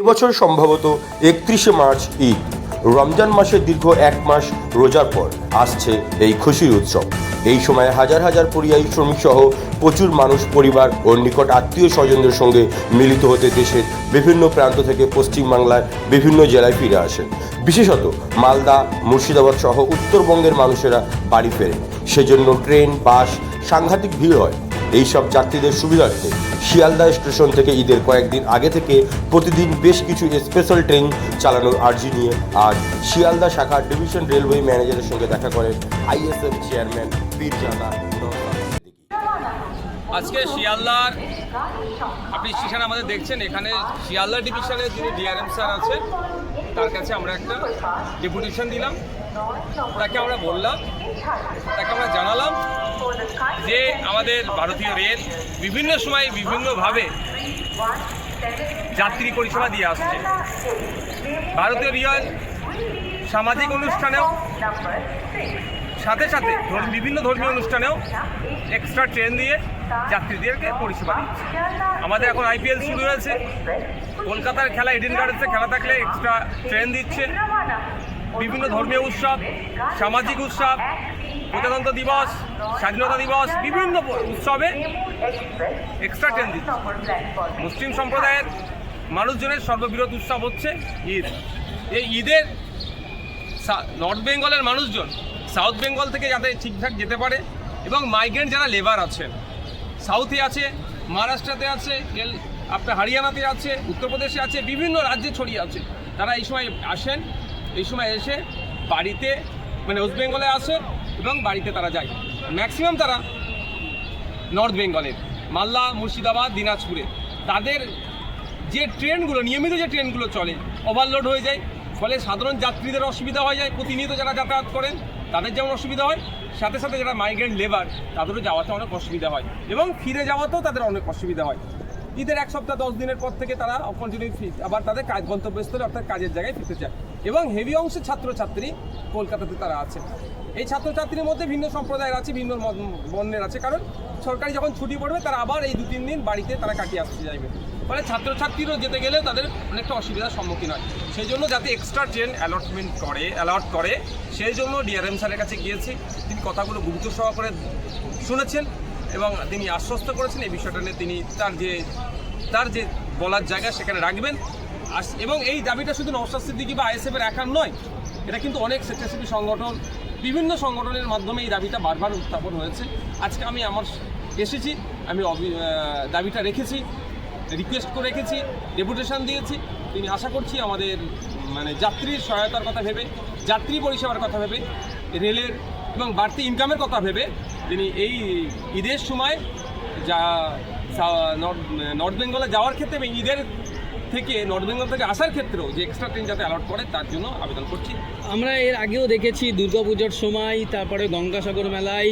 এবছর সম্ভবত একত্রিশে মার্চ ঈদ। রমজান মাসের দীর্ঘ এক মাস রোজার পর আসছে এই খুশির উৎসব। এই সময় হাজার হাজার পরিযায়ী শ্রমিক সহ প্রচুর মানুষ, পরিবার ও নিকট আত্মীয় স্বজনদের সঙ্গে মিলিত হতে দেশের বিভিন্ন প্রান্ত থেকে পশ্চিমবাংলার বিভিন্ন জেলায় ফিরে আসেন। বিশেষত মালদা, মুর্শিদাবাদ সহ উত্তরবঙ্গের মানুষেরা বাড়ি ফেরেন। সেজন্য ট্রেন, বাস, সাংঘাতিক ভিড় হয়। এই সব যাত্রীদের সুবিধার্থে শিয়ালদা স্টেশন থেকে ঈদের কয়েকদিন আগে থেকে প্রতিদিন বেশ কিছু স্পেশাল ট্রেন চালানোর আর্জি নিয়ে আজ শিয়ালদা শাখা ডিভিশন রেলওয়ে ম্যানেজারের সঙ্গে দেখা করেন আইএসএফ চেয়ারম্যান পীরজাদা। আজকে শিয়ালদার আপনি স্টেশন আমাদের দেখছেন, এখানে শিয়ালদা ডিভিশনের যিনি ডিআরএম স্যার আছে, তার কাছে আমরা একটা ডেপুটেশন দিলাম তাকে আমরা বললাম, তাকে আমরা জানালাম যে আমাদের ভারতীয় রেল বিভিন্ন সময় বিভিন্নভাবে যাত্রী পরিষেবা দিয়ে আসছে। ভারতীয় রেল সামাজিক অনুষ্ঠানেও সাথে সাথে বিভিন্ন ধর্মীয় অনুষ্ঠানেও এক্সট্রা ট্রেন দিয়ে যাত্রীদেরকে পরিষেবা আমাদের এখন আইপিএল শুরু হয়েছে। কলকাতার খেলা ইডেন গার্ডেন্সে খেলা থাকলে এক্সট্রা ট্রেন দিচ্ছে। বিভিন্ন ধর্মীয় উৎসব, সামাজিক উৎসব, প্রজাতন্ত্র দিবস, স্বাধীনতা দিবস, বিভিন্ন উৎসবে এক্সট্রা ট্রেন দিচ্ছে মুসলিম সম্প্রদায়ের মানুষজনের সর্ববৃহৎ উৎসব হচ্ছে ঈদ। এই ঈদের নর্থ বেঙ্গলের মানুষজন সাউথ বেঙ্গল থেকে যাতে ঠিকঠাক যেতে পারে এবং মাইগ্রেন্ট যারা লেবার আছেন সাউথে আছে, মহারাষ্ট্রতে আছে আপনার হরিয়ানাতে আছে, উত্তরপ্রদেশে আছে, বিভিন্ন রাজ্যে ছড়িয়ে আছে, তারা এই সময় আসেন। এই সময় এসে বাড়িতে মানে ওয়েস্ট বেঙ্গলে আসে এবং বাড়িতে তারা যায়। ম্যাক্সিমাম তারা নর্থ বেঙ্গলের, মালদা, মুর্শিদাবাদ, দিনাজপুরে। তাদের যে ট্রেনগুলো, নিয়মিত যে ট্রেনগুলো চলে ওভারলোড হয়ে যায়। ফলে সাধারণ যাত্রীদের অসুবিধা হয়ে যায়। প্রতিনিয়ত যারা যাতায়াত করেন, তাদের যেমন অসুবিধা হয়, সাথে সাথে যারা মাইগ্রেন্ট লেবার তাদেরও যাওয়াতে অনেক অসুবিধা হয়। এবং ফিরে যাওয়াতেও তাদের অনেক অসুবিধা হয়। ঈদের এক সপ্তাহ, দশ দিনের পর থেকে তারা কন্টিনিউ আবার তাদের কাজ গন্তব্যস্থলে অর্থাৎ কাজের জায়গায় ফিরতে চায়। এবং হেভি অংশের ছাত্রছাত্রী কলকাতাতে তারা আছে। এই ছাত্রছাত্রীর মধ্যে ভিন্ন সম্প্রদায়ের আছে, ভিন্ন বর্ণের আছে। কারণ সরকারি যখন ছুটি পড়বে, তারা আবার এই দু তিন দিন বাড়িতে তারা কাটিয়ে আসতে চাইবে। ফলে ছাত্রছাত্রীরও যেতে গেলে তাদের অনেকটা অসুবিধার সম্মুখীন হয়। সেই জন্য যাতে এক্সট্রা ট্রেন অ্যালটমেন্ট করে অ্যালট করে, সেই জন্য ডিআরএম স্যারের কাছে গিয়েছি। তিনি কথাগুলো গুরুত্ব সহকারে শুনেছেন। এবং তিনি আশ্বস্ত করেছেন এই বিষয়টা নিয়ে তিনি তার যে তার যে বলার জায়গা সেখানে রাখবেন। এবং এই দাবিটা শুধু নওশাদ সিদ্দিকি বা আইএসএফ এর একার নয়, এটা কিন্তু অনেক স্বেচ্ছাসেবী সংগঠন, বিভিন্ন সংগঠনের মাধ্যমে এই দাবিটা বারবার উত্থাপন হয়েছে। আজকে আমি আমার এসেছি, আমি দাবিটা রেখেছি রিকোয়েস্ট করে রেখেছি ডেপুটেশন দিয়েছি। তিনি আশা করছি আমাদের মানে যাত্রীর সহায়তার কথা ভেবে, যাত্রী পরিষেবার কথা ভেবে, রেলের এবং বাড়তি ইনকামের কথা ভেবে তিনি এই ঈদের সময় যা নর্থ নর্থ বেঙ্গলে যাওয়ার ক্ষেত্রে এবং ঈদের থেকে নর্থ বেঙ্গল থেকে আসার ক্ষেত্রেও যে এক্সট্রা ট্রেন যাতে অ্যালট করে তার জন্য আবেদন করছি। আমরা এর আগেও দেখেছি দুর্গাপুজোর সময় তারপরে গঙ্গাসাগর মেলায়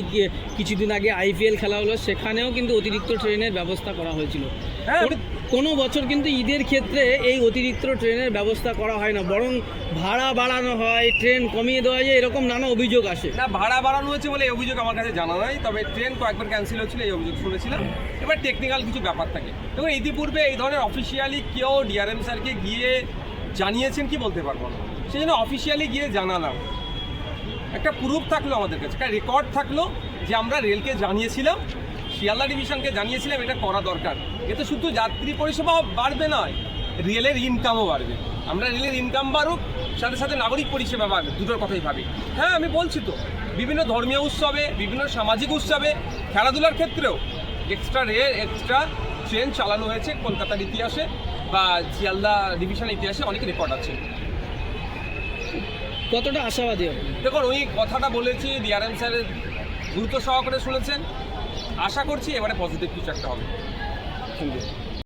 কিছুদিন আগে আইপিএল খেলা হলো সেখানেও কিন্তু অতিরিক্ত ট্রেনের ব্যবস্থা করা হয়েছিল। হ্যাঁ, কোনো- বছর কিন্তু ঈদের ক্ষেত্রে এই অতিরিক্ত ট্রেনের ব্যবস্থা করা হয় না, বরং ভাড়া বাড়ানো হয়, ট্রেন কমিয়ে দেওয়া যায়, এরকম নানা অভিযোগ আসে। না, ভাড়া বাড়ানো হয়েছে বলে এই অভিযোগ আমার কাছে জানা নাই, তবে ট্রেন কয়েকবার ক্যান্সেল হয়েছিল, এই অভিযোগ শুনেছিলাম। এবার টেকনিক্যাল কিছু ব্যাপার থাকে। এবং ইতিপূর্বে এই ধরনের অফিসিয়ালি কেউ ডিআরএম স্যারকে গিয়ে জানিয়েছেন কি বলতে পারব না। সেই জন্য অফিসিয়ালি গিয়ে জানালাম। একটা প্রুফ থাকল আমাদের কাছে, একটা রেকর্ড থাকল যে আমরা রেলকে জানিয়েছিলাম শিয়ালদা ডিভিশনকে জানিয়েছিলাম এটা করা দরকার। এতে শুধু যাত্রী পরিষেবা বাড়বে নয় রেলের ইনকামও বাড়বে। আমরা রেলের ইনকাম বাড়ুক সাথে সাথে নাগরিক পরিষেবা বাড়বে দুটোর কথাই ভাবি। হ্যাঁ আমি বলছি তো বিভিন্ন ধর্মীয় উৎসবে বিভিন্ন সামাজিক উৎসবে খেলাধুলার ক্ষেত্রেও এক্সট্রা রেল এক্সট্রা ট্রেন চালানো হয়েছে কলকাতার ইতিহাসে বা শিয়ালদা ডিভিশনের ইতিহাসে অনেক রেকর্ড আছে। কতটা আশাবাদী দেখুন ওই কথাটা বলেছি ডিআরএম স্যারের গুরুত্ব সহকারে শুনেছেন। আশা করছি এবারে পজিটিভ কিছু একটা হবে। Thank you